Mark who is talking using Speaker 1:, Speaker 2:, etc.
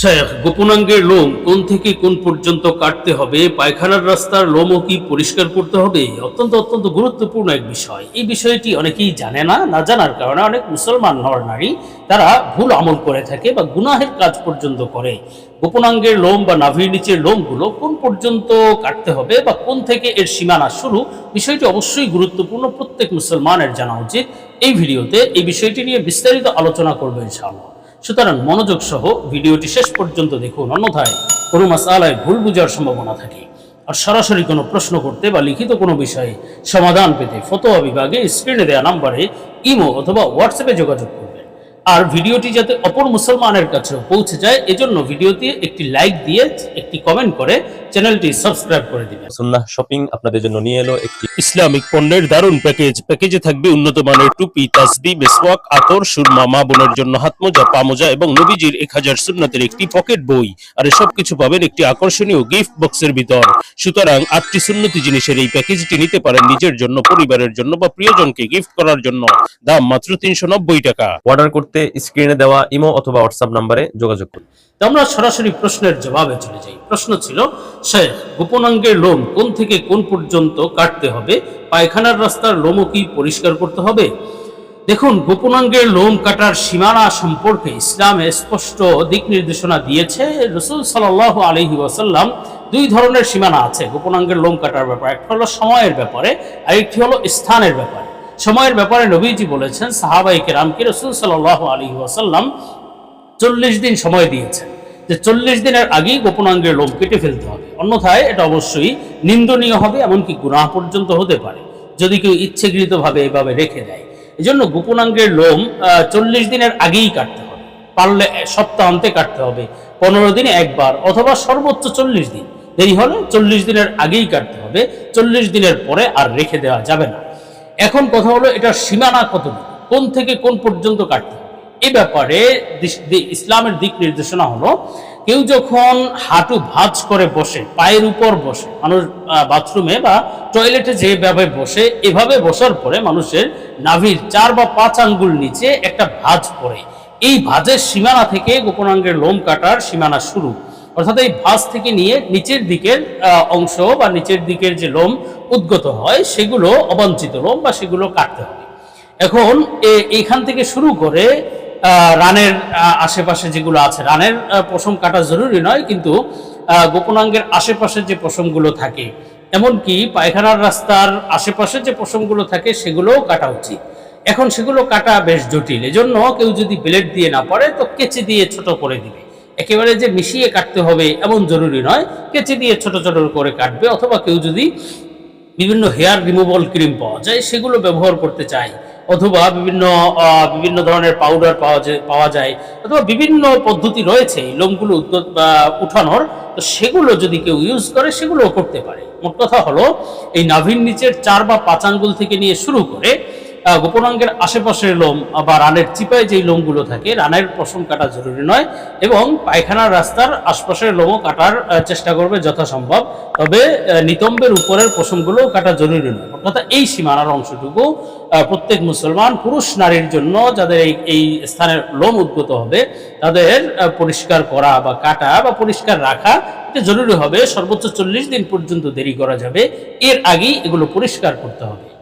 Speaker 1: শেখ, গোপনাঙ্গের লোম কোন থেকে কোন পর্যন্ত কাটতে হবে? পায়খানার রাস্তার লোমও কি পরিষ্কার করতে হবে? অত্যন্ত অত্যন্ত গুরুত্বপূর্ণ এক বিষয়। এই বিষয়টি অনেকেই জানে না না জানার কারণে অনেক মুসলমান নর নারী তারা ভুল আমল করে থাকে বা গুনাহের কাজ পর্যন্ত করে। গোপনাঙ্গের লোম বা নাভির নিচের লোমগুলো কোন পর্যন্ত কাটতে হবে বা কোন থেকে এর সীমানা শুরু? বিষয়টি অবশ্যই গুরুত্বপূর্ণ প্রত্যেক মুসলমানের জানা উচিত। এই ভিডিওতে এই বিষয়টি নিয়ে বিস্তারিত আলোচনা করবে ইনশাআল্লাহ। সুতরাং মনোযোগ সহ ভিডিওটি শেষ পর্যন্ত দেখুন, অন্যথায় কোনো মাসালায় ভুল বুঝার সম্ভাবনা থাকে। আর সরাসরি কোনো প্রশ্ন করতে বা লিখিত কোনো বিষয়ে সমাধান পেতে ফতোয়া বিভাগে স্ক্রিনে দেওয়া নাম্বারে ইমো অথবা হোয়াটসঅ্যাপে যোগাযোগ করবেন আর ভিডিওটি যাতে অপর মুসলমানের কাছে পৌঁছে যায় এজন্য ভিডিওতে একটি লাইক দিয়ে একটি কমেন্ট করে চ্যানেলটি সাবস্ক্রাইব করে দিবেন।
Speaker 2: সুন্নাহ শপিং আপনাদের জন্য নিয়ে এলো একটি
Speaker 1: ইসলামিক পণ্যের দারুণ প্যাকেজ প্যাকেজে থাকবে উন্নত মানের টুপি তাসবি মেসওয়াক আতর সুরমা মা বোনের জন্য হাতমোজা পামোজা এবং নবীজির এক হাজার সুন্নাতের একটি পকেট বই। আর এসব কিছু পাবেন একটি আকর্ষণীয় গিফট বক্সের ভিতর। সুতরাং আটটি সুন্নতি জিনিসের এই প্যাকেজটি নিতে পারেন নিজের জন্য পরিবারের জন্য বা প্রিয়জনকে গিফট করার জন্য। দাম মাত্র তিনশো নব্বই টাকা।
Speaker 2: অর্ডার করতে স্ক্রিনে দেওয়া ইমো অথবা হোয়াটসঅ্যাপ নাম্বারে যোগাযোগ করুন।
Speaker 1: আমরা সরাসরি প্রশ্নের জবাবে চলে যাই। প্রশ্ন ছিল, শেখ গোপনাঙ্গের লোম কোন থেকে কোন পর্যন্ত কাটতে হবে? পায়খানার রাস্তার লোমও কি পরিষ্কার করতে হবে? দেখুন গোপনাঙ্গের লোম কাটার সীমানা সম্পর্কে ইসলামে স্পষ্ট দিক নির্দেশনা দিয়েছে রসুল সাল আলহি ওয়াসাল্লাম। দুই ধরনের সীমানা আছে। গোপনাঙ্গের লোম কাটার ব্যাপারে, একটা হলো সময়ের ব্যাপারে, আর একটি হলো স্থানের ব্যাপারে। সময়ের ব্যাপারে নবীজি বলেছেন সাহাবাই কেরামকে রসুল সাল আলী ওয়াসাল্লাম চল্লিশ দিন সময় দিয়েছেন। যে চল্লিশ দিনের আগেই গোপনাঙ্গের লোম কেটে ফেলতে হবে। অন্যথায় এটা অবশ্যই নিন্দনীয় হবে, এমনকি গুনাহ পর্যন্ত হতে পারে। যদি কেউ ইচ্ছেকৃতভাবে এভাবে রেখে দেয়। এই জন্য গোপনাঙ্গের লোম চল্লিশ দিনের আগেই কাটতে হবে। পারলে সপ্তাহান্তে কাটতে হবে, পনেরো দিনে একবার, অথবা সর্বোচ্চ চল্লিশ দিন। দেরি হলে চল্লিশ দিনের আগেই কাটতে হবে, চল্লিশ দিনের পরে আর রেখে দেওয়া যাবে না। এখন কথা হলো এটার সীমানা কত কোন থেকে কোন পর্যন্ত কাটতে এ ব্যাপারে ইসলামের দিক নির্দেশনা হলো, কেউ যখন হাঁটু ভাঁজ করে বসে, পায়ের উপর বসে, মানুষ বাথরুমে বা টয়লেটে যেভাবে বসে, এভাবে বসার পরে মানুষের নাভির চার বা পাঁচ আঙ্গুল নিচে একটা ভাঁজ পড়ে। এই ভাঁজের সীমানা থেকে গোপনাঙ্গের লোম কাটার সীমানা শুরু। অর্থাৎ এই ভাঁজ থেকে নিয়ে নিচের দিকের অংশ বা নিচের দিকের যে লোম উদ্গত হয়, সেগুলো অবাঞ্ছিত লোম বা সেগুলো কাটতে হবে। এখন এইখান থেকে শুরু করে রানের আশেপাশে যেগুলো আছে, রানের পশম কাটা জরুরি নয়, কিন্তু গোপনাঙ্গের আশেপাশে যে পশমগুলো থাকে, এমনকি পায়খানার রাস্তার আশেপাশে যে পশমগুলো থাকে, সেগুলোও কাটা উচিত। এখন সেগুলো কাটা বেশ জটিল। এজন্য কেউ যদি ব্লেড দিয়ে না পারে তো কেচি দিয়ে ছোট করে দিবে। একেবারে যে মিশিয়ে কাটতে হবে এমন জরুরি নয়। কেচি দিয়ে ছোট ছোট করে কাটবে অথবা কেউ যদি বিভিন্ন হেয়ার রিমুভাল ক্রিম পাওয়া যায়, সেগুলো ব্যবহার করতে চায়। অথবা বিভিন্ন বিভিন্ন ধরনের পাউডার পাওয়া যায় পাওয়া যায়। অথবা বিভিন্ন পদ্ধতি রয়েছে লোমগুলো উঠানোর। তো সেগুলো যদি কেউ ইউজ করে, সেগুলোও করতে পারে। মোট কথা হলো, এই নাভির নিচের চার বা পাঁচ আঙ্গুল থেকে নিয়ে শুরু করে গোপনাঙ্গের আশেপাশের লোম বা রানের চিপায় যেই লোমগুলো থাকে, রানের পশম কাটা জরুরি নয় এবং পায়খানার রাস্তার আশপাশের লোমও কাটার চেষ্টা করবে যথাসম্ভব। তবে নিতম্বের উপরের পশমগুলো কাটা জরুরি নয়। অর্থাৎ এই সীমানার অংশটুকু প্রত্যেক মুসলমান পুরুষ নারীর জন্য যাদের এই এই স্থানের লোম উদ্গত হবে, তাদের পরিষ্কার করা বা কাটা বা পরিষ্কার রাখা এটা জরুরি হবে। সর্বোচ্চ চল্লিশ দিন পর্যন্ত দেরি করা যাবে। এর আগেই এগুলো পরিষ্কার করতে হবে।